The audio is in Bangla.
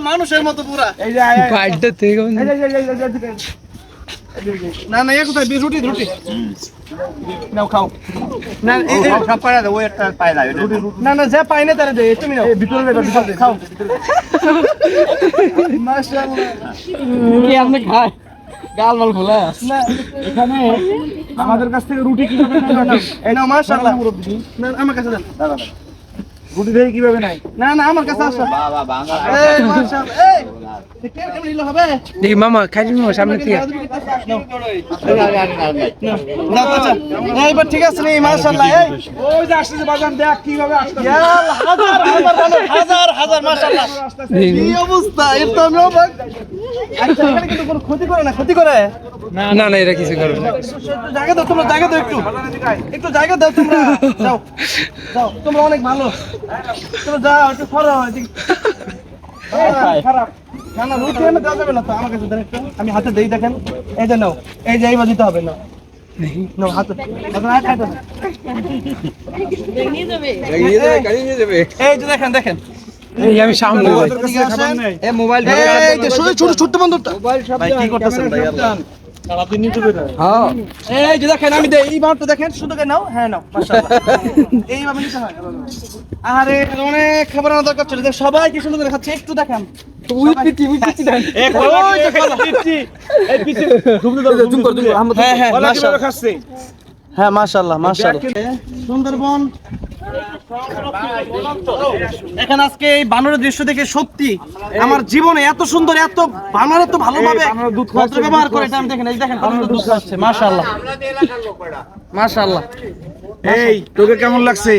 মানুষের মতো পুরা। বাইটটা থেকে। না না কোথায়? রুটি রুটি। নাও খাও। না এই- এই- সব পায় না ওই একটা পায় না না না যা পাই না তারা দে তুমি নাও। এই ভিতরে দে, ভিতরে দে, খাও। মাশাআল্লাহ। কি আপনি খায়? গাল মাল খোলা এখানে আমাদের কাছ থেকে রুটি কীভাবে এই নাও মাশাআল্লাহ। আমার কাছে দেন। রুটি থেকে কীভাবে নাই? না না আমার কাছে আসো। বাবা বাংলা এই মাশাআল্লাহ এই। দেখি মামা খাইলি মামা সামনে থেকে। না আচ্ছা এইবার ঠিক আছে নি মাশাআল্লাহ এই। ওই যে আসতেছে বাজান দেখ কীভাবে ইয়াল হাজার হাজার মানুষ, হাজার হাজার মাশাআল্লাহ। কি অবস্থা এর তো আমি অবাক। আচ্ছা এখানে কিন্তু কোনো ক্ষতি করে না ক্ষতি করে? না না। এটা কিছু করবে না। একটু জায়গা দাও তোমরা জায়গা দাও একটু। একটু জায়গা দাও তোমরা। যাও যাও তোমরা অনেক ভালো। তোমরা যাও একটু সরো এদিকে। খারাপ। না না রুটি এনে দেওয়া যাবে না তো আমার কাছে দেন একটু। আমি হাতে দেই দেখেন। এই যে নাও এই যে এইবার দিতে হবে না নাও হাতে হাতে হাতে হাতে এই যে দেখেন দেখেন। আমি সামনে মোবাইল এই যে ছোট ছোট ছোট বন্ধুটা। কি করতেছেন ভাই? আল্লাহ সারাদিন নিতে পেরে হ্যাঁ। এই যে দেখেন আমি এই বাউন্ডটা দেখেন শুধু নাও হ্যাঁ নাও এইভাবে নিতে হয়। আরে অনেক খাবার দরকার ছিল। যে সবাই কি সুন্দর খাচ্ছে একটু দেখান। উই পিটি পিটি দেন ওই যে খালা। এই পিছে ঢুকতে দাও জুম কর জুম কর। হ্যাঁ হ্যাঁ মাশাআল্লাহ। খাচ্ছে? হ্যাঁ মাশাআল্লাহ মাশাআল্লাহ। সুন্দরবন। এখন আজকে এই বানরের দৃশ্য দেখে সত্যি আমার জীবনে এত সুন্দর এত বানর এত ভালোভাবে ব্যবহার করে এটা আমি দেখেন এই দেখেন বানরের দুধ খাচ্ছে মাশাআল্লাহ। মাশাআল্লাহ। এই তোকে কেমন লাগছে?